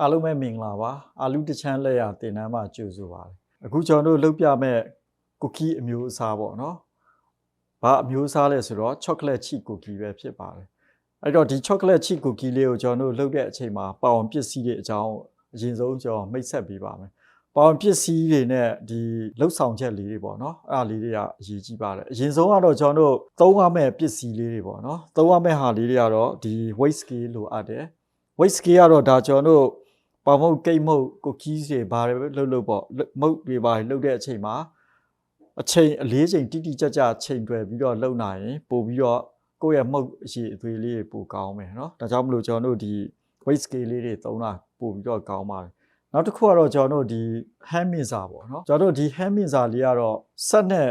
အားလုံးပဲမင်္ဂလာပါအာလူတချမ်းလက်ရတင်တန်းမှာကြိုဆိုပါတယ်အခုကျွန်တော်တို့လုပ်ပြမဲ့ကူကီအမျိုးအစားပေါ့နော်ဘာအမျိုးအစားလဲဆိုတော့ chocolate chip cookie ပဲဖြစ်ပါတယ်အဲ့တော့ဒီ chocolate chip cookie လေးကိုကျွန်တော်တို့လုပ်တဲ့အချိန်မှာပေါအောင်ပစ္စည်းတွေအကြောင်းအရင်ဆုံးကျွန်တော်မိတ်ဆက်ပေးပါမယ်ပေါအောင်ပစ္စည်းတွေနဲ့ဒီလှုပ်ဆောင်ချက်လေးတွေပေါ့နော်အဲ့ဒါလေးတွေကအရေးကြီးပါတယ်အရင်ဆုံးကတော့ကျွန်တော်တို့သုံးရမယ့်ပစ္စည်းလေးတွေပေါ့နော်သုံးရမယ့်ဟာလေးတွေကတော့ဒီ weight scale လိုအပ်တယ် weight scale ကတော့ဒါကျွန်တော်တို့ ပေါမုတ်ကိတ်မုတ်ကိုခီးတွေဘာတွေလှုပ်လို့ပေါ့မုတ်တွေဘာတွေလှုပ်တဲ့အချိန်မှာအချိန်အလေးချိန်တိတိကျကျချိန်တွယ်ပြီးတော့လှုပ်နိုင်ရင်ပို့ပြီးတော့ကိုယ့်ရဲ့မုတ်အရေအသွေးလေးတွေပိုကောင်းမယ်နော်ဒါကြောင့်မလို့ကျွန်တော်တို့ဒီ weight scale လေးတွေသုံးတာပို့ပြီးတော့ကောင်းပါတယ်နောက်တစ်ခုကတော့ကျွန်တော်တို့ဒီ hand mixer ပေါ့နော်ကျွန်တော်တို့ဒီ hand mixer လေးကတော့ဆက်နဲ့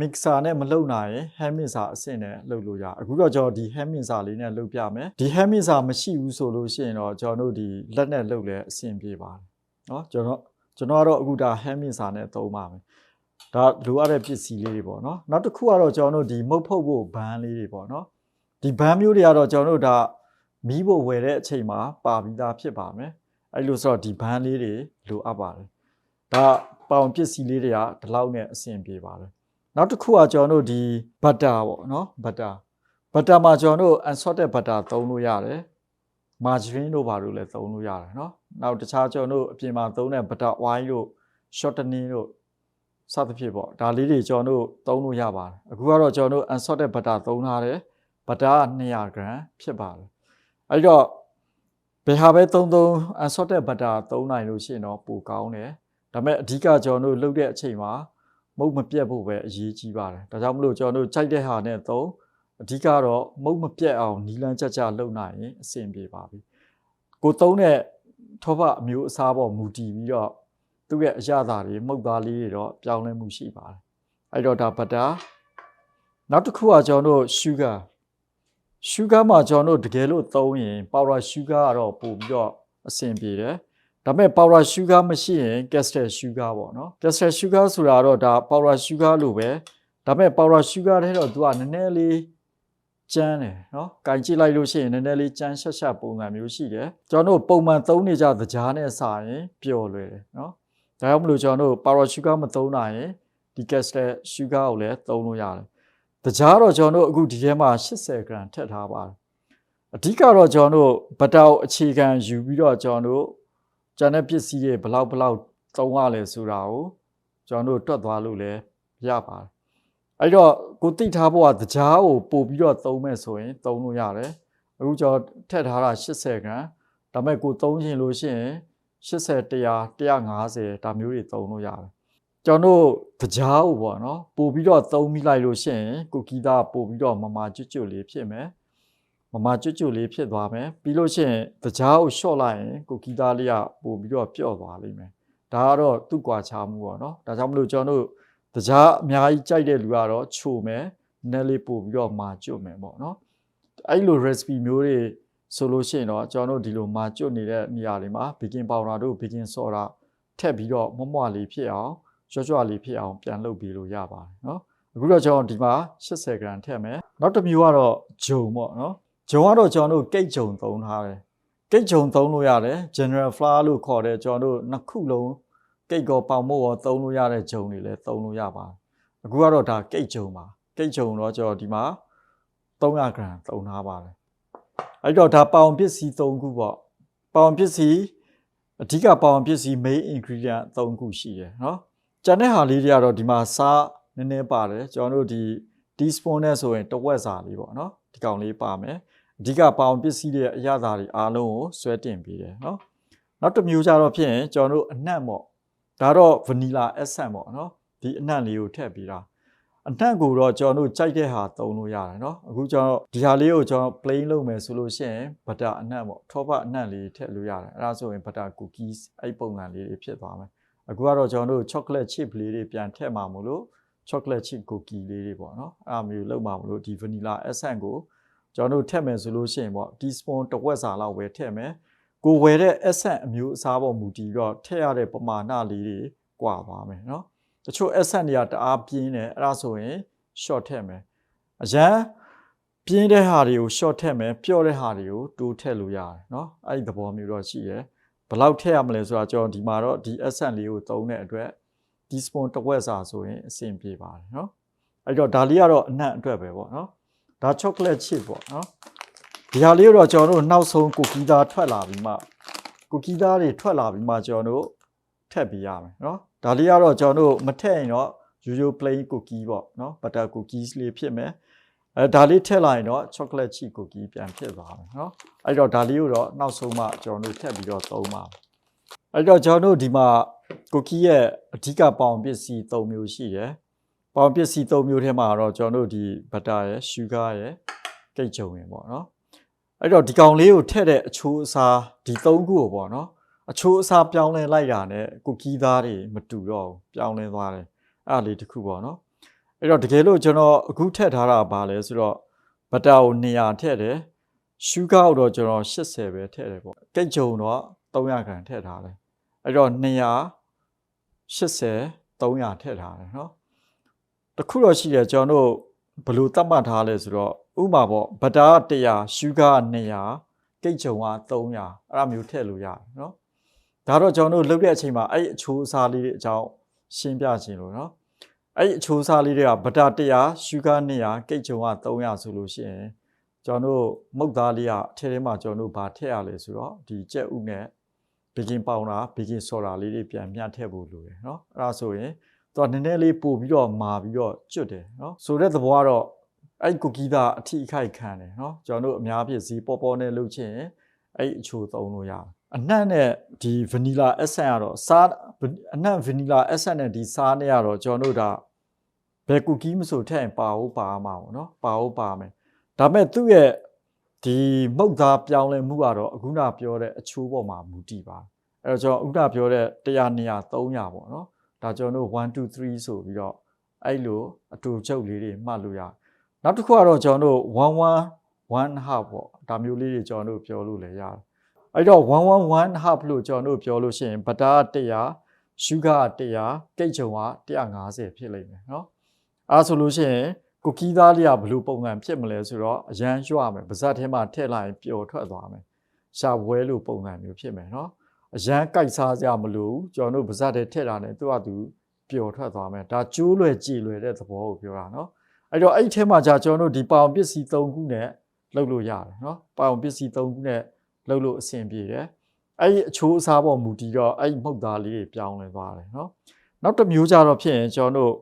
mixer နဲ့မလုပ်နိုင်ရင် hand mixer အဆင့်နဲ့လုပ်လို့ရအခုတော့ကျွန်တော်ဒီ hand mixer လေးနဲ့လုပ်ပြမယ်ဒီ hand mixer မရှိဘူးဆိုလို့ရှိရင်တော့ကျွန်တော်တို့ဒီလက်နဲ့လုပ်လဲအဆင်ပြေပါတယ်เนาะကျွန်တော်ကျွန်တော်ကတော့အခုဒါ hand mixer နဲ့သုံးပါမယ်ဒါလိုအပ်တဲ့ပစ္စည်းလေးတွေပေါ့เนาะနောက်တစ်ခုကတော့ကျွန်တော်တို့ဒီမုတ်ဖုတ်ဖို့ဘန်းလေးတွေပေါ့เนาะဒီဘန်းမျိုးတွေကတော့ကျွန်တော်တို့ဒါမီးဖို့ဝယ်တဲ့အချိန်မှာပါပြီးသားဖြစ်ပါမယ်အဲ့လိုဆိုတော့ဒီဘန်းလေးတွေလိုအပ်ပါတယ်ဒါပေါင်ပစ္စည်းလေးတွေကဒီလောက်နဲ့အဆင်ပြေပါတယ် နောက်တစ်ခုကကျွန်တော်တို့ဒီဘတ်တာပေါ့နော်ဘတ်တာဘတ်တာမှာကျွန်တော်တို့ unsorted ဘတ်တာသုံးလို့ရတယ် margin တို့ဘာလို့လဲသုံးလို့ရတယ်နော်နောက်တခြားကျွန်တော်တို့အပြင်မှာသုံးတဲ့ဘတ်တာ wine တို့ shortening တို့စသဖြင့်ပေါ့ဒါလေးတွေကျွန်တော်တို့သုံးလို့ရပါတယ်အခုကတော့ကျွန်တော်တို့ unsorted ဘတ်တာသုံးထားတယ်ဘတ်တာက200 gram ဖြစ်ပါတယ်အဲ့တော့ဘယ်ဟာပဲသုံးသုံး unsorted ဘတ်တာသုံးနိုင်လို့ရှိရင်တော့ပိုကောင်းတယ်ဒါပေမဲ့အဓိကကျွန်တော်တို့လုပ်တဲ့အချိန်မှာ မုတ်မပြတ်ဖို့ပဲအရေးကြီးပါတယ်ဒါကြောင့်မလို့ကျွန်တော်တို့ကြိုက်တဲ့ဟာနဲ့သုံးအဓိကတော့မုတ်မပြတ်အောင်နီလန်းကြကြလုပ်နိုင်ရင်အဆင်ပြေပါပြီကိုသုံးတဲ့ထောပအမျိုးအစားပေါ်မူတည်ပြီးတော့သူ့ရဲ့အရသာတွေမုတ်သားလေးတွေတော့ပြောင်းလဲမှုရှိပါတယ်အဲ့တော့ဒါဘတ်တာနောက်တစ်ခုကကျွန်တော်တို့ sugar sugar မှာကျွန်တော်တို့တကယ်လို့သုံးရင် powder sugar ကတော့ပို့ပြီးတော့အဆင်ပြေတယ် ဒါပေမဲ့ powder sugar မရှိရင် castor sugar ပေါ့နော် castor sugar ဆိုတာတော့ဒါ powder sugar လို့ပဲဒါပေမဲ့ powder sugar ထဲတော့သူကနည်းနည်းလေးကျန်းတယ်နော်။ကင်ကြည့်လိုက်လို့ရှိရင်နည်းနည်းလေးကျန်းရှက်ရှက်ပုံစံမျိုးရှိတယ်။ကျွန်တော်တို့ပုံမှန်သုံးနေကြသကြားနဲ့စာရင်ပျော်လွယ်တယ်နော်။ဒါကြောင့်မလို့ကျွန်တော်တို့ powder sugar မသုံးနိုင်ရင်ဒီ castor sugar ကိုလည်းသုံးလို့ရတယ်။သကြားတော့ကျွန်တော်တို့အခုဒီထဲမှာ80 gram ထည့်ထားပါတယ်။အဓိကတော့ကျွန်တော်တို့ဘတာကိုအခြေခံယူပြီးတော့ကျွန်တော်တို့ ကျန်တဲ့ပစ္စည်းတွေဘလောက်ဘလောက်သုံးရလဲဆိုတာကိုကျွန်တော်တို့တွက်သွားလို့လည်းရပါတယ်အဲ့တော့ကိုတိထားဖို့ကတကြားကိုပို့ပြီးတော့သုံးမဲ့ဆိုရင်သုံးလို့ရတယ်အခုကျွန်တော်ထည့်ထားတာ80ဂရမ်ဒါပေမဲ့ကိုသုံးချင်လို့ရှိရင်80 100 150ဒါမျိုးတွေသုံးလို့ရတယ်ကျွန်တော်တို့တကြားကိုပေါ့နော်ပို့ပြီးတော့သုံးမိလိုက်လို့ရှိရင်ကိုကီတာပို့ပြီးတော့မမာကျွတ်ကျွတ်လေးဖြစ်မယ် မမကျွတ်ကျွတ်လေးဖြစ်သွားမယ်ပြီးလို့ရှိရင်တကြားကိုရှော့လိုက်ရင်ကိုကီတာလေးကပို့ပြီးတော့ပျော့သွားလိမ့်မယ်ဒါကတော့သူ့ကွာခြားမှုပေါ့နော်ဒါကြောင့်မလို့ကျွန်တော်တို့တကြားအများကြီးကြိုက်တဲ့လူကတော့ချိုမယ်နည်းလေးပို့ပြီးတော့မာကျွတ်မယ်ပေါ့နော်အဲ့လို recipe မျိုးတွေဆိုလို့ရှိရင်တော့ကျွန်တော်တို့ဒီလိုမာကျွတ်နေတဲ့နေရာတွေမှာ baking powder တို့ baking soda ထည့်ပြီးတော့မွမွလေးဖြစ်အောင်ရွရွလေးဖြစ်အောင်ပြန်လုပ်ပြီးလို့ရပါတယ်နော်အခုတော့ကျွန်တော်ဒီမှာ80 gram ထည့်မယ်နောက်တစ်မျိုးကတော့ဂျုံပေါ့နော် ဂျုံကတော့ကျွန်တော်တို့ကိတ်ဂျုံသုံးထားတယ်ကိတ်ဂျုံသုံးလို့ရတယ် general flour လို့ခေါ်တဲ့ကျွန်တော်တို့နှစ်ခုလုံးကိတ်ကောပေါင်မို့ရောသုံးလို့ရတဲ့ဂျုံတွေလည်းသုံးလို့ရပါတယ်အခုကတော့ဒါကိတ်ဂျုံပါကိတ်ဂျုံတော့ကျွန်တော်ဒီမှာ300 gram သုံးထားပါတယ်အဲ့တော့ဒါပေါင်ပစ္စည်း3ခုပေါ့ပေါင်ပစ္စည်းအဓိကပေါင်ပစ္စည်း main ingredient 3ခုရှိတယ်เนาะကျန်တဲ့ဟာလေးတွေကတော့ဒီမှာစားနည်းနည်းပါတယ်ကျွန်တော်တို့ဒီ teaspoon နဲ့ဆိုရင်တဝက်စာလေးပေါ့เนาะဒီကောင်လေးပါမယ် အဓိကပါအောင်ပစ္စည်းတွေရဲ့အရသာတွေအားလုံးကိုဆွဲတင်ပေးတယ်နော်နောက်တစ်မျိုးကြတော့ဖြစ်ရင်ကျွန်တော်တို့အနှံ့ပေါ့ဒါတော့ဗနီလာအက်ဆန်ပေါ့နော်ဒီအနှံ့လေးကိုထည့်ပေးတာအနှံ့ကိုတော့ကျွန်တော်တို့ကြိုက်တဲ့ဟာသုံးလို့ရတယ်နော်အခုကျွန်တော်ဒီဟာလေးကိုကျွန်တော် plain လုပ်မယ်ဆိုလို့ရှိရင်ဘတာအနှံ့ပေါ့ထောပအနှံ့လေးထည့်လို့ရတယ်အဲဒါဆိုရင်ဘတာ cookies အဲ့ပုံစံလေးတွေဖြစ်သွားမယ်အခုကတော့ကျွန်တော်တို့ chocolate chip လေးတွေပြန်ထည့်မှာမလို့ chocolate chip cookie လေးတွေပေါ့နော်အဲ့ဒါမျိုးလုပ်မှာမလို့ဒီ vanilla essence ကို ကျွန်တော်တို့ထည့်မယ်ဆိုလို့ရှိရင်ပေါ့ teaspoon တစ်ဝက်စာလောက်ပဲထည့်မယ်ကိုဝယ်တဲ့ essence အမျိုးအစားပေါ်မူတည်တော့ထည့်ရတဲ့ပမာဏလေးတွေကွာသွားမယ်နော်တချို့ essence တွေကတအားပြင်းတယ်အဲ့ဒါဆိုရင် short ထည့်မယ်အရန်ပြင်းတဲ့ဟာတွေကို short ထည့်မယ်ပျော့တဲ့ဟာတွေကိုတိုးထည့်လို့ရတယ်နော်အဲ့ဒီသဘောမျိုးတော့ရှိရယ် ဘယ်လောက်ထည့်ရမလဲဆိုတာကျွန်တော်ဒီမှာတော့ဒီ essence လေးကိုသုံးတဲ့အတွက် teaspoon တစ်ဝက်စာဆိုရင်အဆင်ပြေပါတယ်เนาะအဲ့တော့ဒါလေးကတော့အနံ့အတွက်ပဲပေါ့เนาะ ဒါချောကလက်ချစ်ပေါ့နော်ဒီဟာလေးတော့ကျွန်တော်တို့နောက်ဆုံးကိုကီးသားထွက်လာပြီးမှကိုကီးသားတွေထွက်လာပြီးမှကျွန်တော်တို့ထက်ပေးရမယ်နော်ဒါလေးကတော့ကျွန်တော်တို့မထက်ရင်တော့ usual plain cookie ပေါ့နော် butter cookies လေးဖြစ်မယ်အဲဒါလေးထည့်လိုက်ရင်တော့ chocolate chip cookie ပြန်ဖြစ်သွားမယ်နော်အဲ့တော့ဒါလေးကိုတော့နောက်ဆုံးမှကျွန်တော်တို့ထည့်ပြီးတော့သုံးပါအဲ့တော့ကျွန်တော်တို့ဒီမှာ cookie ရဲ့အဓိကပေါင်ပစ္စည်း၃မျိုးရှိတယ် ပေါင်ပစ္စည်း၃မျိုးထဲမှာတော့ကျွန်တော်တို့ဒီ butter ရယ် sugar ရယ်ကိတ်ကြုံရယ်ပေါ့เนาะအဲ့တော့ဒီကောင်လေးကိုထည့်တဲ့အချိုးအစားဒီ၃ခုကိုပေါ့เนาะအချိုးအစားပြောင်းလဲလိုက်တာနဲ့ကိုကီးသားတွေမတူတော့ဘူးပြောင်းလဲသွားတယ်အဲ့ဒါလေးတစ်ခုပေါ့နော်အဲ့တော့တကယ်လို့ကျွန်တော်အခုထည့်ထားတာပါလဲဆိုတော့ဘတ်တာကို200ထည့်တယ်ရှူဂါကိုတော့ကျွန်တော်80ပဲထည့်တယ်ပေါ့ကိတ်ကြုံတော့300ခန့်ထည့်ထားတယ်အဲ့တော့280 300ထည့်ထားတယ်နော် တခုတော့ရှိတယ်ကျွန်တော်တို့ဘယ်လိုသတ်မှတ်ထားလဲဆိုတော့ဥပမာပေါ့ဘတ်တာက100ရှူဂါက200ကိတ်ကြုံက300အဲ့လိုမျိုးထည့်လို့ရတယ်နော်ဒါတော့ကျွန်တော်တို့လုပ်တဲ့အချိန်မှာအဲ့အချိုးအစားလေးတွေအကြောင်းရှင်းပြခြင်းလို့နော်အဲ့အချိုးအစားလေးတွေကဘတာ100ရှူဂါ200ကိတ်ချုံက300ဆိုလို့ရှိရင်ကျွန်တော်တို့မုတ်သားလေးကအထက်ထဲမှာကျွန်တော်တို့ဗာထည့်ရလဲဆိုတော့ဒီကြက်ဥနဲ့ဘေကင်ပေါင်ဒါဘေကင်ဆော်ဒါလေးတွေပြန်မျှထည့်ဖို့လိုတယ်နော်အဲ့ဒါဆိုရင် သူကနည်းနည်းလေးပို့ပြီးတော့မာပြီးတော့ကျွတ်တယ်နော်ဆိုတဲ့သဘောကတော့အဲ့ကူကီးသားအထီအခိုက်ခံတယ်နော်ကျွန်တော်တို့အများပြည့်စီပေါ်ပေါ်နဲ့လုပ်ချင်အဲ့အချိုသုံးလို့ရတယ်အနှံ့နဲ့ဒီဗနီလာ essence ကတော့စားအနှံ့ဗနီလာ essence နဲ့ဒီစားနဲ့ကတော့ကျွန်တော်တို့ဒါဘယ်ကူကီးမဆိုထည့်ရင်ပါဟုတ်ပါမှာပေါ့နော်ပါဟုတ်ပါမယ်ဒါပေမဲ့သူ့ရဲ့ဒီမုတ်သားပြောင်းလဲမှုကတော့အခုနပြောတဲ့အချိုးပေါ်မှာမူတည်ပါတယ်အဲ့တော့ကျွန်တော်ဥဒပြောတဲ့100 200 300ပေါ့နော် ဒါကျွန်တော်တို့1 2 3ဆိုပြီးတော့အဲ့လိုအတူချုပ်လေးတွေမှတ်လို့ရတယ်နောက်တစ်ခုကတော့ကျွန်တော်တို့1 1 1 half ပေါ့ဒါမျိုးလေးတွေကျွန်တော်တို့ပြောလို့လည်းရတယ်အဲ့တော့111 half လို့ကျွန်တော်တို့ပြောလို့ရှိရင်ဘတာ100ရှုဂါ100ကိတ်ချုံက150ဖြစ်လိမ့်မယ်เนาะအဲဆိုလို့ရှိရင်ကိုကီးသားလေးကဘလို့ပုံစံဖြစ်မလဲဆိုတော့အရန်ရွှမယ်ပါဇက်ထဲမှာထည့်လိုက်ရင်ပျော်ထွက်သွားမယ်ရှာဝဲလို့ပုံစံမျိုးဖြစ်မယ်เนาะ အရန်ကြိုက်စားကြမလို့ကျွန်တော်တို့ပါဇက်တွေထက်တာနဲ့သူ့အတူပျော်ထွက်သွားမယ်ဒါကျိုးလွယ်ကြည်လွယ်တဲ့သဘောကိုပြောတာနော်အဲ့တော့အဲ့ဒီထဲမှာじゃကျွန်တော်တို့ဒီပါအောင်ပစ္စည်း၃ခုနဲ့လှုပ်လို့ရတယ်နော်ပါအောင်ပစ္စည်း၃ခုနဲ့လှုပ်လို့အဆင်ပြေတယ်အဲ့ဒီအချိုးအစားပေါ်မူတည်တော့အဲ့ဒီမှုတ်သားလေးတွေပြောင်းလဲသွားတယ်နော်နောက်တစ်မျိုးကြတော့ဖြစ်ရင်ကျွန်တော်တို့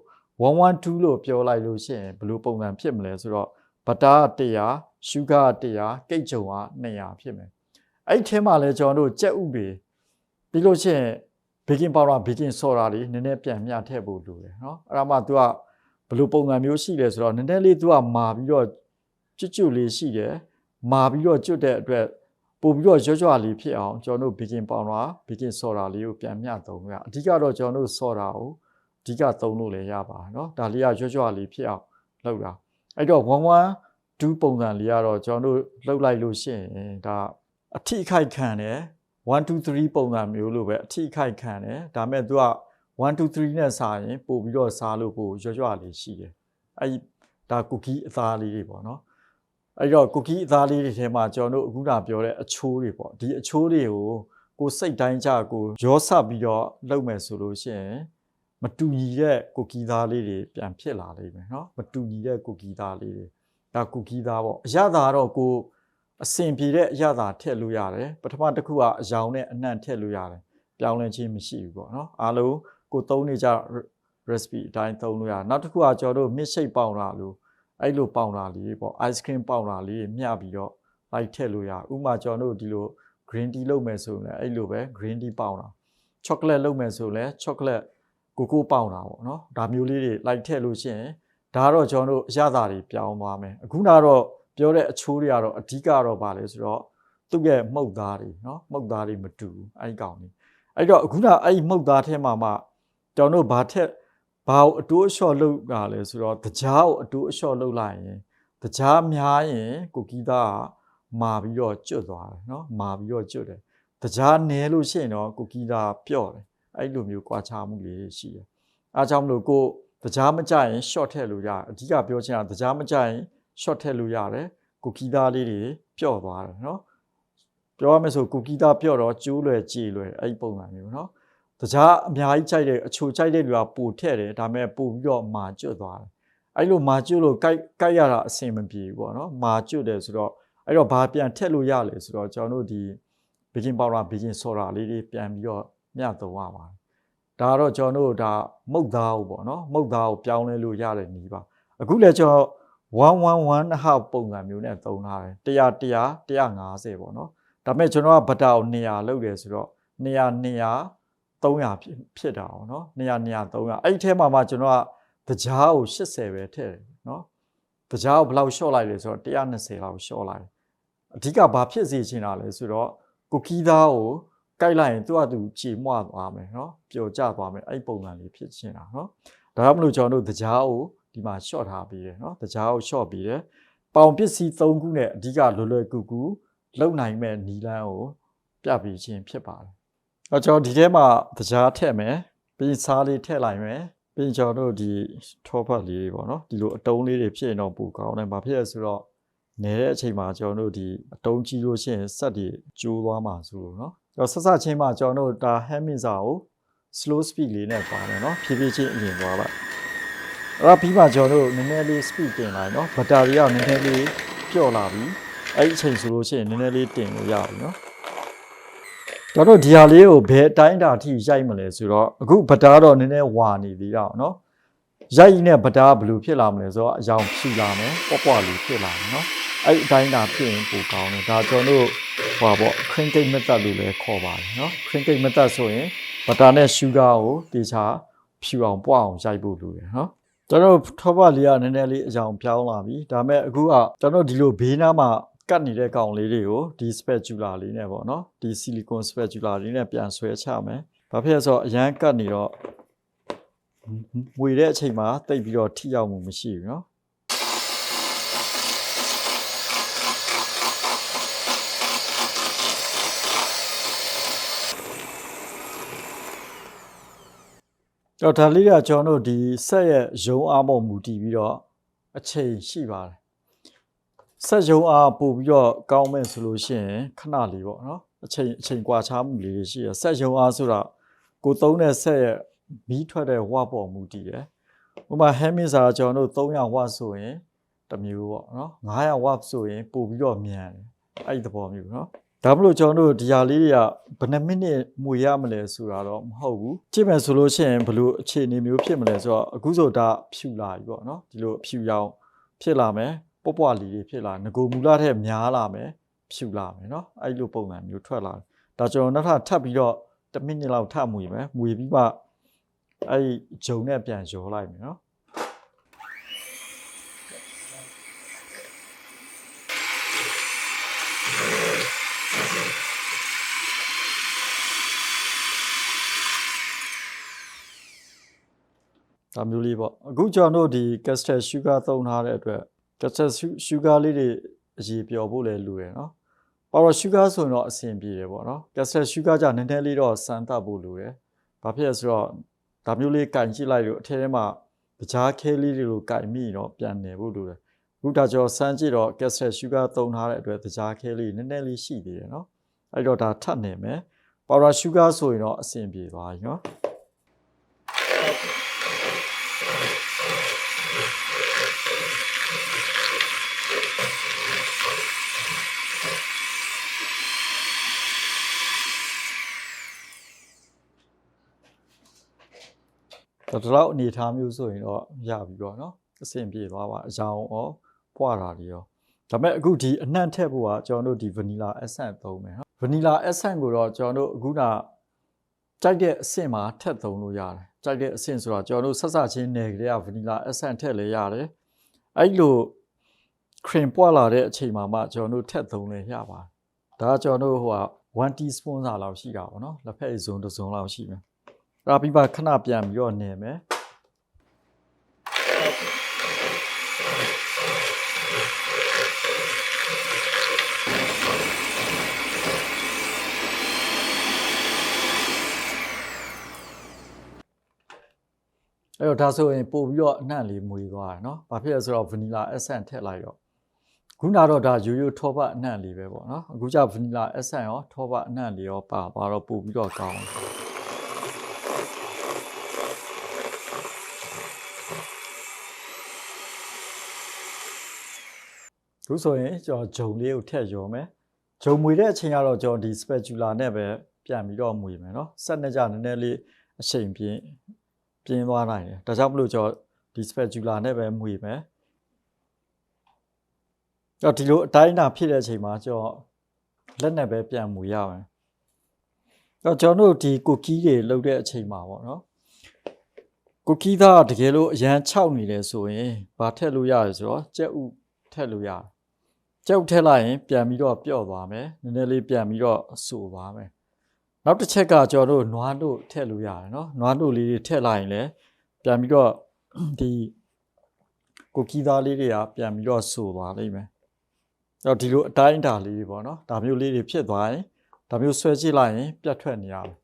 112လို့ပြောလိုက်လို့ရှိရင်ဘယ်လိုပုံစံဖြစ်မလဲဆိုတော့ဘတား100 sugar 100ကိတ်ဂျုံက200ဖြစ်မယ်အဲ့ဒီထဲမှာလဲကျွန်တော်တို့ကြက်ဥတွေ ပြီးလို့ရှိရင်ဘေကင်ပေါဒါဘေကင်ဆော်ဒါလေးနည်းနည်းပြန်မျှထည့်ဖို့လိုတယ်နော်အဲ့ဒါမှ तू ကဘယ်လိုပုံစံမျိုးရှိလဲဆိုတော့နည်းနည်းလေး तू ကမာပြီးတော့ကျွတ်ကျွတ်လေးရှိတယ်မာပြီးတော့ကျွတ်တဲ့အတွက်ပို့ပြီးတော့ရွရွလေးဖြစ်အောင်ကျွန်တော်တို့ဘီကင်ပေါင်တာဘီကင်ဆော်တာလေးကိုပြန်မျှသုံးရအဓိကတော့ကျွန်တော်တို့ဆော်တာကိုအဓိကသုံးလို့လည်းရပါเนาะဒါလေးကရွရွလေးဖြစ်အောင်လုပ်တာအဲ့တော့11 2ပုံစံလေးကတော့ကျွန်တော်တို့လှုပ်လိုက်လို့ရှိရင်ဒါအထိခိုက်ခံတယ် 1 2 3ပုံစံမျိုးလိုပဲအထိခိုက်ခံတယ်ဒါမဲ့ तू က1 2 3နဲ့စာရင်ပို့ပြီးတော့စားလို့ပို့ရွရွလေးရှိတယ်အဲ့ဒါကူကီအသားလေးတွေပေါ့เนาะအဲ့တော့ကူကီအသားလေးတွေထဲမှာကျွန်တော်တို့အခုနပြောတဲ့အချိုးတွေပေါ့ဒီအချိုးတွေကိုကိုစိတ်တိုင်းကြကိုရောဆပြီးတော့လုပ်မယ်ဆိုလို့ရှိရင်မတူညီတဲ့ကူကီသားလေးတွေပြန်ဖြစ်လာလိမ့်မယ်เนาะမတူညီတဲ့ကူကီသားလေးတွေဒါကူကီသားပေါ့အရသာတော့ကို အဆင်ပြေတဲ့အရာသာထည့်လို့ရတယ်ပထမတစ်ခုကအယောင်နဲ့အနှံ့ထည့်လို့ရတယ်ပြောင်းလဲခြင်းမရှိဘူးပေါ့နော်အားလုံးကိုသုံးနေကြ recipe အတိုင်းသုံးလို့ရနောက်တစ်ခုကကျွန်တော်တို့ milkshake ပေါင်တာလို့အဲ့လိုပေါင်တာလေးပေါ့ ice cream ပေါင်တာလေးမျှပြီးတော့လိုက်ထည့်လို့ရဥမာကျွန်တော်တို့ဒီလို green tea လုပ်မယ်ဆိုရင်အဲ့လိုပဲ green tea ပေါင်တာ chocolate လုပ်မယ်ဆိုရင် chocolate ကိုကိုပေါင်တာပေါ့နော်ဒါမျိုးလေးတွေလိုက်ထည့်လို့ရှိရင်ဒါကတော့ကျွန်တော်တို့အရသာတွေပြောင်းသွားမယ်အခုနောက်တော့ ပြောတဲ့အချိုးတွေကတော့အဓိကတော့ဗာလဲဆိုတော့သူ့ရဲ့မှုတ်သားတွေနော်မှုတ်သားတွေမတူဘူးအဲ့ဒီကောင်တွေအဲ့တော့အခုကအဲ့ဒီမှုတ်သားထဲမှာမှကျွန်တော်တို့ဗာထက်ဘာကိုအတိုးအလျှော့လုပ်တာလဲဆိုတော့တကြားကိုအတိုးအလျှော့လုပ်လိုက်ရင်တကြားများရင်ကိုကီးသားကမာပြီးတော့ကျွတ်သွားတယ်နော်မာပြီးတော့ကျွတ်တယ်တကြားနဲလို့ရှိရင်တော့ကိုကီးသားပျော့တယ်အဲ့လိုမျိုးကွာခြားမှုလေးရှိတယ်အားကြောင့်မလို့ကိုတကြားမကြရင် short ထည့်လို့ရတယ်အဓိကပြောချင်တာတကြားမကြရင် short ထည့်လို့ရတယ်ကိုကီးသားလေးတွေပျော့သွားတယ်နော် ပြောရမယ်ဆိုကူကီသားပြော့တော့ကျိုးလွယ်ကြည်လွယ်အဲ့ဒီပုံစံမျိုးเนาะတခြားအများကြီးကြိုက်တဲ့အချိုကြိုက်တဲ့လူကပိုထည့်တယ်ဒါပေမဲ့ပို့ပြီးတော့မာကျွတ်သွားတယ်အဲ့လိုမာကျွတ်လို့ကြိုက်ကြိုက်ရတာအဆင်မပြေဘူးပေါ့เนาะမာကျွတ်တယ်ဆိုတော့အဲ့တော့ဘာပြန်ထည့်လို့ရလဲဆိုတော့ကျွန်တော်တို့ဒီ baking powder baking soda လေးတွေပြန်ပြီးတော့မျှသုံးရပါတယ်ဒါကတော့ကျွန်တော်တို့ဒါမုတ်သားကိုပေါ့เนาะမုတ်သားကိုပြောင်းလဲလို့ရတဲ့နည်းပါအခုလည်းကျွန်တော် 111အဟောက်ပုံစံမျိုးနဲ့သုံးထားတယ်100 100 150ပေါ့နော်ဒါပေမဲ့ကျွန်တော်ကဗတာကို100လောက်တယ်ဆိုတော့100 100 300ဖြစ်ဖြစ်တာပေါ့နော်100 100 300အဲ့ဒီထဲမှာမှကျွန်တော်ကကြားကို80ပဲထည့်တယ်နော်ကြားကိုဘယ်လောက်လျှော့လိုက်လဲဆိုတော့120လောက်လျှော့လိုက်အဓိကဘာဖြစ်စေချင်တာလဲဆိုတော့ကိုခီးသားကိုကြိုက်လိုက်ရင်သူ့အတူကြေမွသွားမယ်နော်ပျော်ကျသွားမယ်အဲ့ပုံစံလေးဖြစ်ချင်တာနော်ဒါကြောင့်မလို့ကျွန်တော်တို့ကြားကို ဒီမှာလျှော့ထားပြီးတယ်နော်တကြားကိုလျှော့ပြီးတယ်ပေါင်ပစ္စည်း၃ခုနဲ့အဓိကလွယ်လွယ်ကူကူလုံနိုင်မဲ့နီလန်းကိုပြပြီးခြင်းဖြစ်ပါတယ်တော့ကျွန်တော်ဒီထဲမှာတရားထည့်မယ်ပြီးစားလေးထည့်လိုက်မယ်ပြီးကျွန်တော်တို့ဒီထောပတ်လေးတွေပေါ့နော်ဒီလိုအတုံးလေးတွေဖြစ်ရင်တော့ပိုကောင်းတယ်ဘာဖြစ်လဲဆိုတော့နေတဲ့အချိန်မှာကျွန်တော်တို့ဒီအတုံးကြီးလို့ရှိရင်စက်တွေကျိုးသွားမှာဆိုလို့နော်ကျွန်တော်ဆက်ဆက်ချင်းမှာကျွန်တော်တို့ဒါ hand mixer ကို slow speed လေးနဲ့ပါမယ်နော်ဖြည်းဖြည်းချင်းအရင်သွားလိုက် အဲ့ဒါပြီးမှကျွန်တော်တို့နည်းနည်းလေး speed တင်လိုက်နော်ဘက်တာရီကနည်းနည်းလေးပျော့လာပြီအဲ့ဒီအချိန်ဆိုလို့ရှိရင်နည်းနည်းလေးတင်လို့ရပြီနော် ကျွန်တော်တို့ဒီဟာလေးကိုဘယ်အတိုင်းအတာထိရိုက်မလဲဆိုတော့အခုဗတားတော့နည်းနည်းဝါနေသေးတာเนาะရိုက်နဲ့ဗတားကဘယ်လိုဖြစ်လာမလဲဆိုတော့အယောင်ဖြူလာမယ်ပွားပွားလေးဖြစ်လာမယ်เนาะအဲ့ဒီအတိုင်းအတာဖြစ်ရင်ပိုကောင်းတယ်ဒါကျွန်တော်တို့ဟိုပါပေါ့ crinkle method လို့လည်းခေါ်ပါတယ်เนาะ crinkle method ဆိုရင်ဗတားနဲ့ sugar ကိုတေချာဖြူအောင်ပွားအောင်ရိုက်ဖို့လိုတယ်เนาะ ကျွန်တော်ထောပတ်လေးကနည်းနည်းလေးအယောင်ပြောင်းလာပြီဒါပေမဲ့အခုကကျွန်တော်ဒီလိုဘေးနားမှာကတ်နေတဲ့ကောင်လေးတွေကိုဒီ spatula လေးနဲ့ပေါ့နော်ဒီ silicone spatula လေးနဲ့ပြန်ဆွဲချမယ်။ဘာဖြစ်လဲဆိုတော့အရန်ကတ်နေတော့ဝေတဲ့အချိန်မှာတိတ်ပြီးတော့ထိရောက်မှုမရှိဘူးနော်။ တော့ဒါလေးကကျွန်တော်တို့ဒီဆက်ရဲ့ရုံအားပေါ်မူတည်ပြီးတော့အချိန်ရှိပါတယ်။ဆက်ရုံအားပို့ပြီးတော့ကောင်းမဲ့ဆိုလို့ရှိရင်ခဏလေးပေါ့နော်။အချိန်အချိန်ကွာခြားမှုလေးတွေရှိရ။ဆက်ရုံအားဆိုတာကိုသုံးတဲ့ဆက်ရဲ့မီးထွက်တဲ့ဝပေါ်မူတည်တယ်။ဥပမာဟမ်မစ်စာကျွန်တော်တို့300ဝဆိုရင်တစ်မျိုးပေါ့နော်။900ဝဆိုရင်ပို့ပြီးတော့မြန်တယ်။အဲ့ဒီသဘောမျိုးနော်။ ဒါမလို့ကျွန်တော်တို့ဒီဟာလေးတွေကဘယ်နှမိနစ်မွေရမလဲဆိုတာတော့မဟုတ်ဘူးကြည့်မယ်ဆိုလို့ရှိရင်ဘယ်လိုအခြေအနေမျိုးဖြစ်မလဲဆိုတော့အခုဆိုဒါဖြူလာပြီပေါ့နော်ဒီလိုဖြူရောင်ဖြစ်လာမယ်ပွပွလီတွေဖြစ်လာငကိုမူလာထက်များလာမယ်ဖြူလာမယ်နော်အဲ့လိုပုံစံမျိုးထွက်လာတယ်ဒါကျွန်တော်နောက်ထပ်ထပ်ပြီးတော့1မိနစ်လောက်ထပ်မွေမယ်မွေပြီးမှအဲ့ဒီဂျုံနဲ့ပြန်ရောလိုက်မယ်နော် ဒါမျိုးလေးပေါ့အခုကျွန်တော်တို့ဒီ castor sugar သုံးထားတဲ့အတွက် castor sugar လေးတွေအရေးပျော်ဖို့လည်းလိုရယ်နော် power sugar ဆိုရင်တော့အဆင်ပြေတယ်ပေါ့နော် castor sugar ကြနည်းနည်းလေးတော့စမ်းသပ်ဖို့လိုတယ်ဘာဖြစ်လဲဆိုတော့ဒါမျိုးလေးကင်ကြည့်လိုက်လို့အထဲထဲမှာတခြားခဲလေးတွေလိုကင်မိတော့ပြန်နေဖို့လိုတယ်အခုဒါကြောစမ်းကြည့်တော့ castor sugar သုံးထားတဲ့အတွက်တခြားခဲလေးနည်းနည်းလေးရှိသေးတယ်နော်အဲ့တော့ဒါထပ်နေမယ် power sugar ဆိုရင်တော့အဆင်ပြေသွားပြီနော် ဒီလောက်အနေထားမျိုးဆိုရင်တော့ရပြီပေါ့နော်အဆင်ပြေသွားပါအကြောင်းရောပွားတာတွေရောဒါပေမဲ့အခုဒီအနှံ့ထက်ဖို့ကကျွန်တော်တို့ဒီ vanilla essence သုံးမယ်နော် vanilla essence ကိုတော့ကျွန်တော်တို့အခုကကြိုက်တဲ့အဆင့်မှာထက်သုံးလို့ရတယ်ကြိုက်တဲ့အဆင့်ဆိုတော့ကျွန်တော်တို့ဆက်စချင်းနယ်ကလေးက vanilla essence ထက်လည်းရတယ်အဲ့လို cream ပွားလာတဲ့အချိန်မှာမှကျွန်တော်တို့ထက်သုံးလည်းရပါတယ်ဒါကကျွန်တော်တို့ဟိုက1 teaspoon စာလောက်ရှိတာပေါ့နော်လက်ဖက်စုံတစ်စုံလောက်ရှိမယ်အဲ့ ဒါပြီးမှခဏပြန်ပြီးတော့နေမယ်အဲ့တော့ဒါဆိုရင်ပို့ပြီးတော့အနှံ့လေးမွေသွားတယ်เนาะ။ဘာဖြစ်လဲဆိုတော့ vanilla essence ထည့်လိုက်တော့ ခုနတော့ဒါရိုးရိုးထောပတ်အနှံ့လေးပဲပေါ့နော်အခုကျဗနီလာအဆန်ရောထောပတ်အနှံ့လေးရောပါပါတော့ပို့ပြီးတော့ကောင်းတယ် ခုဆိုရင်ကျွန်တော်ဂျုံလေးကိုထည့်ရောမယ်ဂျုံမွေတဲ့အချိန်ကတော့ကျွန်တော်ဒီ spatula နဲ့ပဲပြန်ပြီးတော့မွေမယ်နော်ဆက်နေကြနည်းနည်းလေးအချိန်ပြင်းပြင်းသွားနိုင်တယ်ဒါကြောင့်မလို့ကျွန်တော်ဒီ spatula နဲ့ပဲမွေမယ်တော့ဒီလိုအတိုင်းအတာဖြစ်တဲ့အချိန်မှာကျွန်တော်လက်နဲ့ပဲပြန်မွေရမယ်တော့ကျွန်တော်တို့ဒီကုကီးတွေလုပ်တဲ့အချိန်မှာပေါ့နော်ကုကီးသားတကယ်လို့အရန်ခြောက်နေတယ်ဆိုရင်ဘာထက်လို့ရလဲဆိုတော့ကြက်ဥထက်လို့ရတယ် ကြက်ဥထက်လိုက်ရင်ပြန်ပြီးတော့ပျော့သွားမယ်။နည်းနည်းလေးပြန်ပြီးတော့ဆူသွားမယ်။နောက်တစ်ချက်ကကျွန်တော်တို့နွားတို့ထက်လို့ရတယ်နော်။နွားတို့လေးတွေထက်လိုက်ရင်လည်းပြန်ပြီးတော့ဒီကိုကီးသားလေးတွေကပြန်ပြီးတော့ဆူသွားလိမ့်မယ်။တော့ဒီလိုအတိုင်းအတာလေးတွေပေါ့နော်ဒါမျိုးလေးတွေဖြစ်သွားရင်ဒါမျိုးဆွဲကြည့်လိုက်ရင်ပြတ်ထွက်နေရမယ်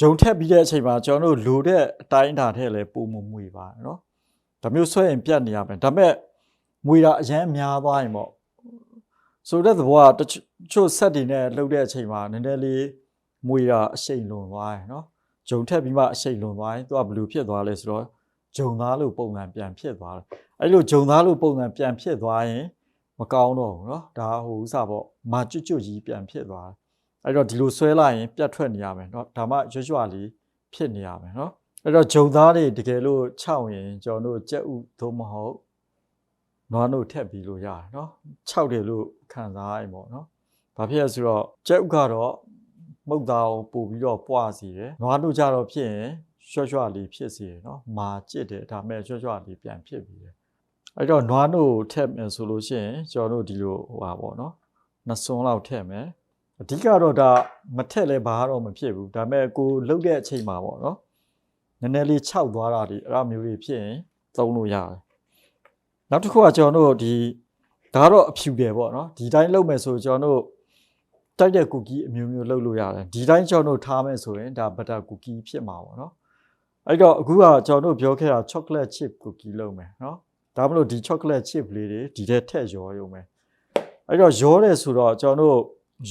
ဂျုံထက်ပြီးတဲ့အချိန်မှာကျွန်တော်တို့လိုတဲ့အတိုင်းအတာထက်လည်းပုံမမွေပါနော်ဒါမျိုးဆွဲရင်ပြတ်နေရမယ်ဒါပေမဲ့မွေတာအရန်များသွားရင်ပေါ့ ဆိုတဲ့သဘောကတချို့ဆက်တွေနဲ့လှုပ်တဲ့အချိန်မှာနည်းနည်းလေးမွေတာအရှိန်လွန်သွားရင်နော်ဂျုံထက်ပြီးမှအရှိန်လွန်သွားရင်သူကဘယ်လိုဖြစ်သွားလဲဆိုတော့ဂျုံသားလို့ပုံစံပြန်ဖြစ်သွားတယ်အဲ့လိုဂျုံသားလို့ပုံစံပြန်ဖြစ်သွားရင်မကောင်းတော့ဘူးเนาะဒါဟိုဥစားပေါ့မာကျွတ်ကျွတ်ကြီးပြန်ဖြစ်သွားတယ်အဲ့တော့ဒီလိုဆွဲလိုက်ရင်ပြတ်ထွက်နေရမယ်เนาะဒါမှရွရွလေးဖြစ်နေရမယ်เนาะအဲ့တော့ဂျုံသားတွေတကယ်လို့ခြောက်ရင်ကျွန်တော်တို့ကြက်ဥသို့မဟုတ်နွားတို့ထက်ပြီးလို့ရတယ်เนาะခြောက်တယ်လို့ ခံစားရင်ပေါ့နော်။ဘာဖြစ်လဲဆိုတော့ကြက်ဥကတော့မုတ်သားကိုပို့ပြီးတော့ပွားစီတယ်။နွားတို့ကြတော့ဖြစ်ရင်ရွှေ့ရွှေ့လေးဖြစ်စီတယ်နော်။မာကျစ်တယ်ဒါမဲ့ရွှေ့ရွှေ့လေးပြန်ဖြစ်ပြီးတယ်။အဲ့တော့နွားတို့ထည့်မယ်ဆိုလို့ရှိရင်ကျွန်တော်တို့ဒီလိုဟိုပါပေါ့နော်။နှစ်စွန်းလောက်ထည့်မယ်။အဓိကတော့ဒါမထက်လဲဘာတော့မဖြစ်ဘူး။ဒါမဲ့ကိုလှုပ်တဲ့အချိန်မှာပေါ့နော်။နည်းနည်းလေးခြောက်သွားတာဒီအဲ့လိုမျိုးတွေဖြစ်ရင်သုံးလို့ရတယ်။နောက်တစ်ခုကကျွန်တော်တို့ဒီ ဒါကတော့အဖြူတယ်ပေါ့နော်ဒီတိုင်းလှုပ်မယ်ဆိုကျွန်တော်တို့တိုက်တဲ့ကူကီးအမျိုးမျိုးလှုပ်လို့ရတယ်ဒီတိုင်းကျွန်တော်တို့ထားမယ်ဆိုရင်ဒါဘတ်တာကူကီးဖြစ်မှာပေါ့နော်အဲ့တော့အခုကကျွန်တော်တို့ပြောခဲ့တာ chocolate chip cookie လုပ်မယ်နော်ဒါမလို့ဒီ chocolate chip လေးတွေဒီထဲထည့်ရောရုံပဲအဲ့တော့ရောတယ်ဆိုတော့ကျွန်တော်တို့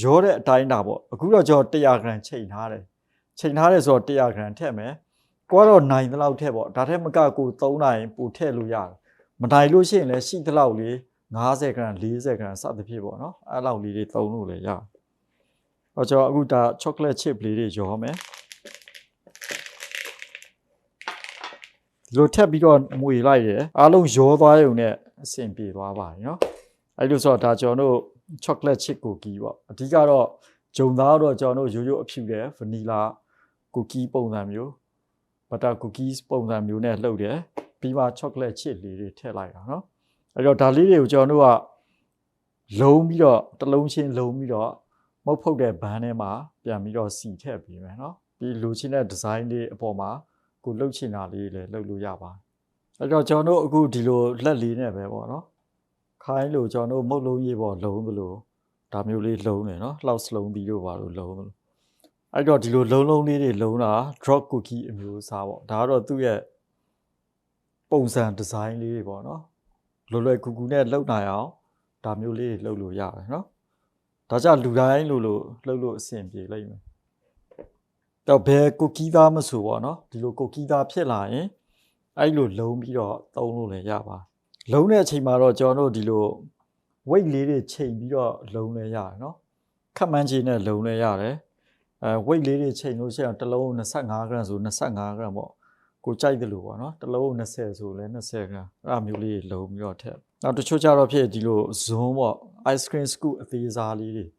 ရောတဲ့အတိုင်းတာပေါ့အခုတော့ကျွန်တော်100 gram ချိန်ထားတယ်ချိန်ထားတယ်ဆိုတော့100 gram ထည့်မယ်ကိုကတော့နိုင်တဲ့လောက်ထည့်ပေါ့ဒါထက်မကကို3နိုင်ပိုထည့်လို့ရတယ်မနိုင်လို့ရှိရင်လည်းရှိတဲ့လောက်လေး 50 gram 40 gram စသဖြင့်ပေါ့နော်အဲ့လောက်လေးတွေသုံးလို့လည်းရတယ်ဟောကျွန်တော်အခုဒါ chocolate chip လေးတွေရောမယ်ဒီလိုထပ်ပြီးတော့မွေလိုက်ရယ်အားလုံးရောသွားရုံနဲ့အဆင်ပြေသွားပါတယ်နော်အဲ့လိုဆိုတော့ဒါကျွန်တော်တို့ chocolate chip cookie ပေါ့အဓိကတော့ဂျုံသားတော့ကျွန်တော်တို့ရိုးရိုးအဖြူတယ် vanilla cookie ပုံစံမျိုး butter cookies ပုံစံမျိုးနဲ့လှုပ်တယ်ပြီးမှ chocolate chip လေးတွေထည့်လိုက်တာနော် အဲ့တော့ဒါလေးတွေကိုကျွန်တော်တို့ကလုံးပြီးတော့တစ်လုံးချင်းလုံးပြီးတော့မုတ်ဖုတ်တဲ့ဘန်းထဲမှာပြန်ပြီးတော့စီထည့်ပေးမယ်နော်ပြီးလိုချင်တဲ့ design လေးအပေါ်မှာကိုလှုပ်ချင်တာလေးလည်းလှုပ်လို့ရပါတယ်အဲ့တော့ကျွန်တော်တို့အခုဒီလိုလက်လေးနဲ့ပဲပေါ့နော်ခိုင်းလို့ကျွန်တော်တို့မုတ်လုံးရေးပေါ့လုံးသလိုဒါမျိုးလေးလုံးနေနော်လှောက်စလုံးပြီးတော့ပါလို့လုံးသလိုအဲ့တော့ဒီလိုလုံးလုံးလေးတွေလုံးတာ drop cookie အမျိုးအစားပေါ့ဒါကတော့သူ့ရဲ့ပုံစံဒီဇိုင်းလေးတွေပေါ့နော် လွယ်လွယ်ကူကူနဲ့လှုပ်နိုင်အောင်ဒါမျိုးလေးတွေလှုပ်လို့ရတယ်နော်ဒါကြလူတိုင်းလို့လို့လှုပ်လို့အဆင်ပြေလိမ့်မယ်တော့ဘယ်ကိုကီးသားမဆိုပေါ့နော်ဒီလိုကိုကီးသားဖြစ်လာရင်အဲ့လိုလုံးပြီးတော့သုံးလို့လည်းရပါလုံးတဲ့အချိန်မှာတော့ကျွန်တော်တို့ဒီလို weight လေးတွေချိန်ပြီးတော့လုံးလည်းရတယ်နော်ခက်မှန်းချေနဲ့လုံးလည်းရတယ်အဲ weight လေးတွေချိန်လို့ရှိရင်တစ်လုံး25 gram ဆို25 gram ပေါ့ ကိုကြိုက်တယ်လို့ပေါ့နော်တစ်လုံး20ဆိုလည်း20 gram အဲ့ဒါမျိုးလေးလုံးပြီးတော့ထည့်နောက်တချို့ကြတော့ဖြစ်ဒီလို zone ပေါ့ ice cream scoop အသေးစားလေးတွေအဲ့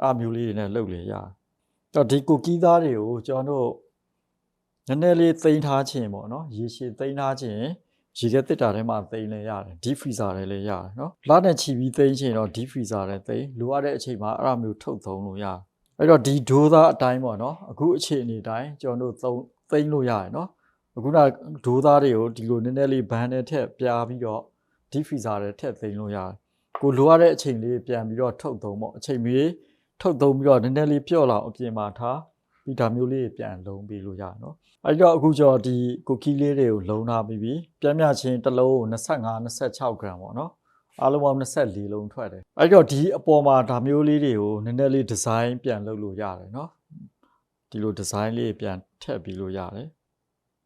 ဒါမျိုးလေးတွေနဲ့လုပ်လေရတယ်တော့ဒီကိုကီးသားတွေကိုကျွန်တော်တို့နည်းနည်းလေးသိမ်းထားခြင်းပေါ့နော်ရေရှည်သိမ်းထားခြင်းရေခဲတစ်တာထဲမှာသိမ်းလဲရတယ် deep freezer ထဲလည်းရတယ်နော်လာနဲ့ချီပြီးသိမ်းခြင်းတော့ deep freezer ထဲသိမ်းလိုအပ်တဲ့အချိန်မှာအဲ့ဒါမျိုးထုတ်သုံးလို့ရတယ်အဲ့တော့ဒီဒိုးသားအတိုင်းပေါ့နော်အခုအခြေအနေတိုင်းကျွန်တော်တို့သုံးသိမ်းလို့ရတယ်နော် အခုနဒေါသတွေကိုဒီလိုနည်းနည်းလေးဘန်နဲ့ထက်ပြားပြီးတော့ဒီဖီဇာတွေထက်သိမ်းလို့ရတယ်ကိုလိုရတဲ့အချိန်လေးပြန်ပြီးတော့ထုတ်သုံးပေါ့အချိန်မီထုတ်သုံးပြီးတော့နည်းနည်းလေးပြော့လောက်အပြင်မှာထားပြီးဒါမျိုးလေးပြန်လုံးပြီးလို့ရနော်အဲဒီတော့အခုကျွန်တော်ဒီကိုကီလေးတွေကိုလုံးထားပြီးပြီပြန်ပြချင်းတစ်လုံးကို25 26 gram ပေါ့နော်အားလုံးပေါင်း24လုံးထွက်တယ်အဲဒီတော့ဒီအပေါ်မှာဒါမျိုးလေးတွေကိုနည်းနည်းလေးဒီဇိုင်းပြန်လုပ်လို့ရတယ်နော်ဒီလိုဒီဇိုင်းလေးပြန်ထည့်ပြီးလို့ရတယ်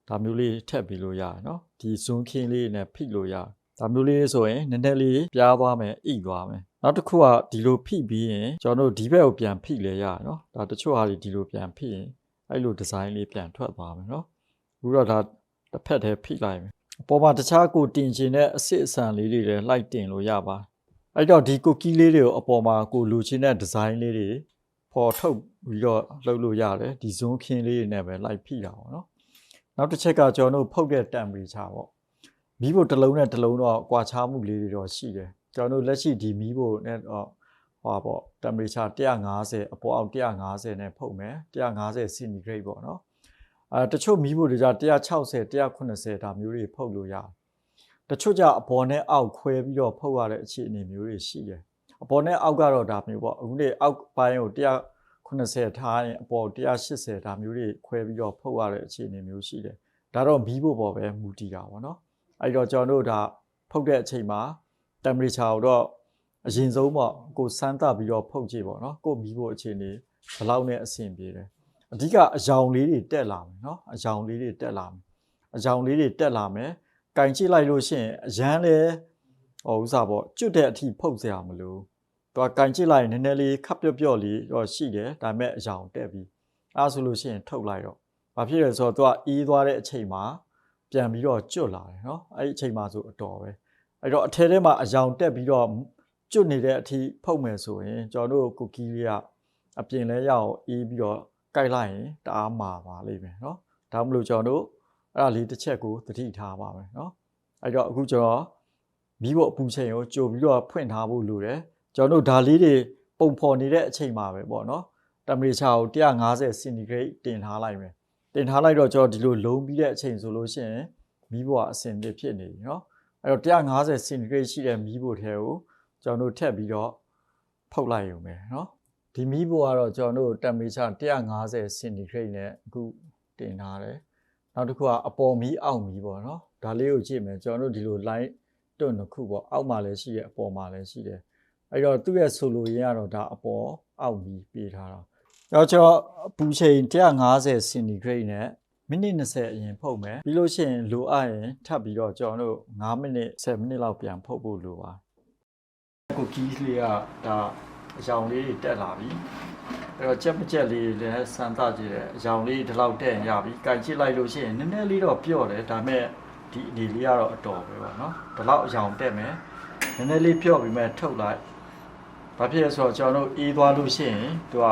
ဒါမျိုးလေးထက်ပြီးလို့ရတယ်နော်ဒီဇွန်ခင်းလေးနဲ့ဖိလို့ရတယ်ဒါမျိုးလေးဆိုရင်နည်းနည်းလေးပြားသွားမယ်ဣသွားမယ်နောက်တစ်ခုကဒီလိုဖိပြီးရင်ကျွန်တော်တို့ဒီဘက်ကိုပြန်ဖိလဲရတယ်နော်ဒါတချို့ဟာတွေဒီလိုပြန်ဖိရင်အဲ့လိုဒီဇိုင်းလေးပြန်ထွက်သွားမယ်နော်အခုတော့ဒါတစ်ဖက်တည်းဖိလိုက်မယ်အပေါ်မှာတခြားကိုတင်ချင်တဲ့အစစ်အဆန်လေးတွေလည်းလိုက်တင်လို့ရပါအဲ့တော့ဒီကိုကီးလေးတွေကိုအပေါ်မှာကိုလူချင်တဲ့ဒီဇိုင်းလေးတွေပေါ်ထုတ်ပြီးတော့လှုပ်လို့ရတယ်ဒီဇွန်ခင်းလေးတွေနဲ့ပဲလိုက်ဖိတာပေါ့နော် နောက်တစ်ချက်ကကျွန်တော်တို့ဖုတ်တဲ့ temperature ပေါ့မီးဖို့တစ်လုံးနဲ့တစ်လုံးတော့ကွာခြားမှုလေးတွေတော့ရှိတယ်ကျွန်တော်တို့လက်ရှိဒီမီးဖို့နဲ့တော့ဟောပေါ့ temperature 150အပေါ်အောက်150နဲ့ဖုတ်မယ်150 centigrade ပေါ့နော်အဲတချို့မီးဖို့တွေကြ160 180ဒါမျိုးတွေဖုတ်လို့ရတယ်တချို့ကြအပေါ်နဲ့အောက်ခွဲပြီးတော့ဖုတ်ရတဲ့အခြေအနေမျိုးတွေရှိတယ်အပေါ်နဲ့အောက်ကတော့ဒါမျိုးပေါ့အခုနေအောက်ပိုင်းကို 80ထားရင်အပေါ်180ဒါမျိုးတွေခွဲပြီးတော့ဖုတ်ရတဲ့အခြေအနေမျိုးရှိတယ်ဒါတော့မီးဖို့ပေါ်ပဲမူတည်တာပေါ့နော်အဲ့တော့ကျွန်တော်တို့ဒါဖုတ်တဲ့အချိန်မှာ temperature ကိုတော့အရင်ဆုံးပေါ့ကိုစမ်းသပ်ပြီးတော့ဖုတ်ကြည့်ပေါ့နော်ကိုမီးဖို့အခြေအနေဘယ်လောက်နဲ့အဆင်ပြေတယ်အဓိကအယောင်လေးတွေတက်လာမယ်နော်အယောင်လေးတွေတက်လာမယ်အယောင်လေးတွေတက်လာမယ်ကင်ကြည့်လိုက်လို့ရှိရင်အရန်လဲဟောဥစားပေါ့ကျွတ်တဲ့အထိဖုတ်စရာမလို့ သူကကင်ကြည့်လိုက်ရင်နည်းနည်းလေးခပ်ပြော့ပြော့လေးတော့ရှိတယ်ဒါပေမဲ့အယောင်တက်ပြီးအဲဆိုလို့ရှိရင်ထုတ်လိုက်တော့ဘာဖြစ်လဲဆိုတော့သူကအေးသွားတဲ့အချိန်မှာပြန်ပြီးတော့ကျွတ်လာတယ်နော်အဲ့ဒီအချိန်မှာဆိုအတော်ပဲအဲ့တော့အထဲထဲမှာအယောင်တက်ပြီးတော့ကျွတ်နေတဲ့အထိဖုတ်မယ်ဆိုရင်ကျွန်တော်တို့ကူကီးလေးကအပြင်လဲရအောင်အေးပြီးတော့ကြိုက်လိုက်ရင်တအားမာပါလိမ့်မယ်နော်ဒါမှမဟုတ်ကျွန်တော်တို့အဲ့ဒါလေးတစ်ချက်ကိုသတိထားပါမယ်နော်အဲ့တော့အခုကျွန်တော်မီးဖို့အပူချိန်ကိုကြိုပြီးတော့ဖွင့်ထားဖို့လိုတယ် ကျွန်တော်တို့ဒါလေးတွေပုံဖော်နေတဲ့အချိန်မှာပဲပေါ့เนาะတမရီချာကို150 centigrade တင်ထားလိုက်မယ်တင်ထားလိုက်တော့ကျွန်တော်ဒီလိုလုံးပြီးတဲ့အချိန်ဆိုလို့ရှိရင်မိဖို့ကအဆင်ပြေဖြစ်နေပြီเนาะအဲ့တော့150 centigrade ရှိတဲ့မိဖို့ထဲကိုကျွန်တော်တို့ထည့်ပြီးတော့ဖုတ်လိုက်ရုံပဲเนาะဒီမီးဘိုကတော့ကျွန်တော်တို့ temperature 150 centigrade နဲ့အခုတင်ထားတယ်နောက်တစ်ခုကအပေါ်မီးအောက်မီးပေါ့နော်ဒါလေးကိုကြည့်မယ်ကျွန်တော်တို့ဒီလို line တွန်းတစ်ခုပေါ့အောက်မှာလည်းရှိတယ်အပေါ်မှာလည်းရှိတယ် အဲ့တော့သူ့ရဲ့ဆိုလိုရင်းကတော့ဒါအပေါ်အောက်မီးပေးထားတာတော့ကျွန်တော်ပူချိန်150 centigrade နဲ့မိနစ်20အရင်ဖုတ်မယ်ပြီးလို့ရှိရင်လိုအပ်ရင်ထပ်ပြီးတော့ကျွန်တော်တို့9မိနစ်10မိနစ်လောက်ပြန်ဖုတ်ဖို့လိုပါကိုကီးလေးကဒါအယောင်လေးတွေတက်လာပြီအဲ့တော့ကြက်မကြက်လေးလည်းစမ်းသကြည့်တယ်အယောင်လေးဒီလောက်တက်ရင်ရပြီကြိုက်ကြည့်လိုက်လို့ရှိရင်နည်းနည်းလေးတော့ပြော့တယ်ဒါပေမဲ့ဒီအနေလေးကတော့အတော်ပဲပေါ့နော်ဒီလောက်အယောင်တက်မယ်နည်းနည်းလေးပြော့ပြီးမှထုတ်လိုက် ။ဘာဖြစ်လဲဆိုတော့ကျွန်တော်တို့အေးသွားလို့ရှိရင်သူက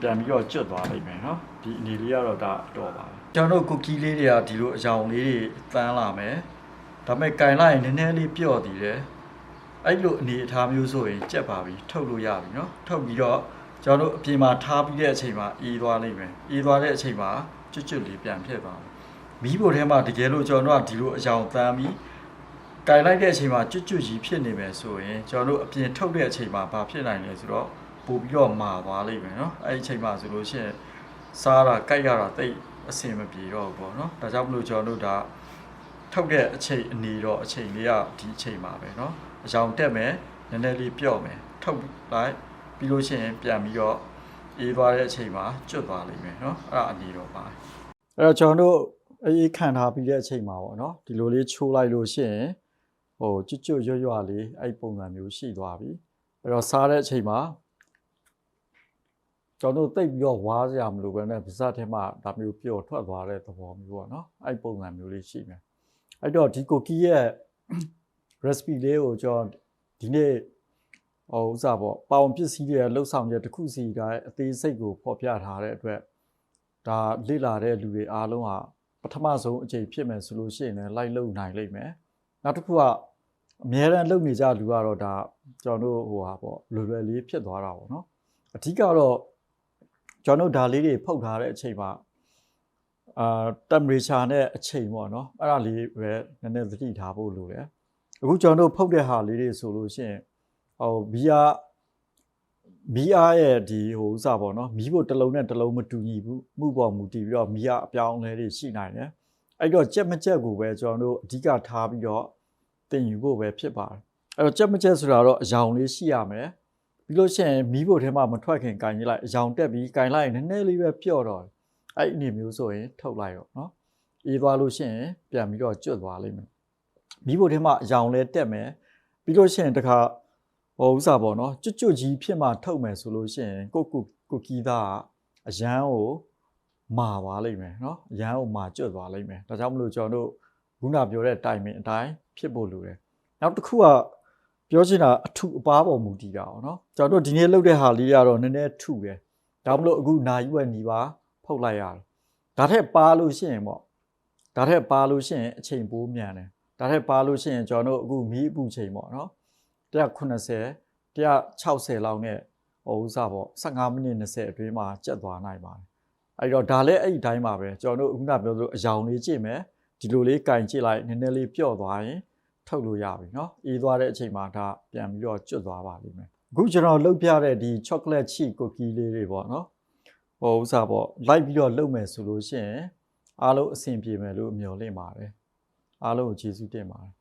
ပြန်ပြီးတော့ကျွတ်သွားလိမ့်မယ်နော်။ဒီအနေလေးကတော့ဒါတော့ပါပဲ။ကျွန်တော်တို့ cookie လေးတွေကဒီလိုအရောင်လေးတွေတန်းလာမယ်။ဒါပေမဲ့ကင်လိုက်ရင်နည်းနည်းလေးပြော့သေးတယ်။အဲ့လိုအနေအထားမျိုးဆိုရင်ကြက်ပါပြီထုတ်လို့ရပြီနော်။ထုတ်ပြီးတော့ကျွန်တော်တို့အပြင်မှာထားပြီးတဲ့အချိန်မှာအေးသွားလိမ့်မယ်။အေးသွားတဲ့အချိန်မှာကျွတ်ကျွတ်လေးပြန်ဖြစ်သွားမယ်။မီးပေါ်ထဲမှာတကယ်လို့ကျွန်တော်တို့ကဒီလိုအရောင်တန်းပြီး ကင်လိုက်တဲ့အချိန်မှာကျွတ်ကျွတ်ကြီးဖြစ်နေမယ်ဆိုရင်ကျွန်တော်တို့အပြင်ထုတ်တဲ့အချိန်မှာဘာဖြစ်နိုင်လဲဆိုတော့ပို့ပြီးတော့မာသွားလိမ့်မယ်နော်အဲ့ဒီအချိန်မှာဆိုလို့ရှိရင်စားတာကြိုက်ရတာတိတ်အဆင်မပြေတော့ဘူးပေါ့နော်ဒါကြောင့်မလို့ကျွန်တော်တို့ဒါထုတ်တဲ့အချိန်အနေတော့အချိန်လေးကဒီအချိန်မှာပဲနော်အကြောင်တက်မယ်နည်းနည်းလေးပြော့မယ်ထုတ်လိုက်ပြီးလို့ရှိရင်ပြန်ပြီးတော့အေးသွားတဲ့အချိန်မှာကျွတ်သွားလိမ့်မယ်နော်အဲ့ဒါအနေတော့ပါအဲ့တော့ကျွန်တော်တို့အေးခံထားပြီးတဲ့အချိန်မှာပေါ့နော်ဒီလိုလေးချိုးလိုက်လို့ရှိရင် ဟိုကျွတ်ကျွတ်ရွရွလေးအဲ့ပုံစံမျိုးရှိသွားပြီအဲ့တော့စားတဲ့အချိန်မှာကျွန်တော်တို့တိတ်ပြီးတော့ဝါးစရာမလိုပဲနဲ့ပါဇက်ထဲမှာဒါမျိုးပျော်ထွက်သွားတဲ့သဘောမျိုးပေါ့နော်အဲ့ပုံစံမျိုးလေးရှိမယ်အဲ့တော့ဒီကိုကီရဲ့ recipe လေးကိုကျွန်တော်ဒီနေ့ဟိုဥစားပေါ့ပေါင်ပစ္စည်းတွေလှုပ်ဆောင်ချက်တစ်ခုစီကအသေးစိတ်ကိုဖော်ပြထားတဲ့အတွက်ဒါလေ့လာတဲ့လူတွေအားလုံးဟာပထမဆုံးအချိန်ဖြစ်မယ်ဆိုလို့ရှိရင်လည်းလိုက်လုံနိုင်လိမ့်မယ်နောက်တစ်ခုက အများရန်လုပ်နေကြလူကတော့ဒါကျွန်တော်တို့ဟိုဟာပေါ့လွယ်လွယ်လေးဖြစ်သွားတာပေါ့နော်အဓိကတော့ကျွန်တော်တို့ဒါလေးတွေဖုတ်ထားတဲ့အချိန်မှာအာ temperature နဲ့အချိန်ပေါ့နော်အဲ့ဒါလေးပဲနည်းနည်းသတိထားဖို့လိုတယ်အခုကျွန်တော်တို့ဖုတ်တဲ့ဟာလေးတွေဆိုလို့ရှိရင်ဟိုဘီယာမီးအားရဲ့ဒီဟိုဥစားပေါ့နော်မီးဖို့တစ်လုံးနဲ့တစ်လုံးမတူညီဘူးမှုပေါ်မူတည်ပြီးတော့မီးအားအပြောင်းအလဲတွေရှိနိုင်တယ်အဲ့တော့ကြက်မကြက်ကိုပဲကျွန်တော်တို့အဓိကထားပြီးတော့ တင်ယူဖို့ပဲဖြစ်ပါတယ်အဲ့တော့ကြက်မကြက်ဆိုတာတော့အယောင်လေးရှိရမယ်ပြီးလို့ရှိရင်မီးဖို့ထဲမှာမထွက်ခင်ကင်ကြည့်လိုက်အယောင်တက်ပြီးကင်လိုက်ရင်နည်းနည်းလေးပဲပျော့တော့တယ်အဲ့ဒီအနေမျိုးဆိုရင်ထုတ်လိုက်တော့နော်အေးသွားလို့ရှိရင်ပြန်ပြီးတော့ကျွတ်သွားလိမ့်မယ်မီးဖို့ထဲမှာအယောင်လဲတက်မယ်ပြီးလို့ရှိရင်တခါဟိုဥစားပေါ့နော်ကျွတ်ကျွတ်ကြီးဖြစ်မှထုတ်မယ်ဆိုလို့ရှိရင်ကိုကုကိုကီးသားကအရန်ကိုမာသွားလိမ့်မယ်နော်အရန်ကိုမာကျွတ်သွားလိမ့်မယ်ဒါကြောင့်မလို့ကျွန်တော်တို့ခုနပြောတဲ့တိုင်မင်အတိုင်း ဖြစ်ဖို့လိုတယ်နောက်တစ်ခုကပြောချင်တာအထုအပားပေါ်မူတည်တာပေါ့နော်ကျွန်တော်တို့ဒီနေ့လုပ်တဲ့ဟာလေးကတော့နည်းနည်းထုတယ်ဒါမှမဟုတ်အခုနာယူရဲ့ညီပါဖောက်လိုက်ရတယ်ဒါထက်ပါလို့ရှိရင်ပေါ့ဒါထက်ပါလို့ရှိရင်အချိန်ပိုးမြန်တယ်ဒါထက်ပါလို့ရှိရင်ကျွန်တော်တို့အခုမီးအပူချိန်ပေါ့နော်190 160လောက်နဲ့ဟိုဥစားပေါ့15မိနစ်20အတွင်းမှာကျက်သွားနိုင်ပါတယ်အဲ့တော့ဒါလည်းအဲ့ဒီတိုင်းပါပဲကျွန်တော်တို့အခုနပြောလို့အယောင်လေးကြည့်မယ်ဒီလိုလေးကင်ကြည့်လိုက်နည်းနည်းလေးပျော့သွားရင် ထုတ်လို့ရပြီเนาะအေးသွားတဲ့အချိန်မှာဒါပြန်ပြီးတော့ကျွတ်သွားပါလိမ့်မယ်အခုကျွန်တော်လှုပ်ပြတဲ့ဒီ chocolate chip cookie လေးတွေပေါ့เนาะဟိုဥစားပေါ့လိုက်ပြီးတော့လှုပ်မယ်ဆိုလို့ရှိရင်အားလုံးအဆင်ပြေမယ်လို့မျှော်လင့်ပါတယ်အားလုံးကိုကျေးဇူးတင်ပါတယ်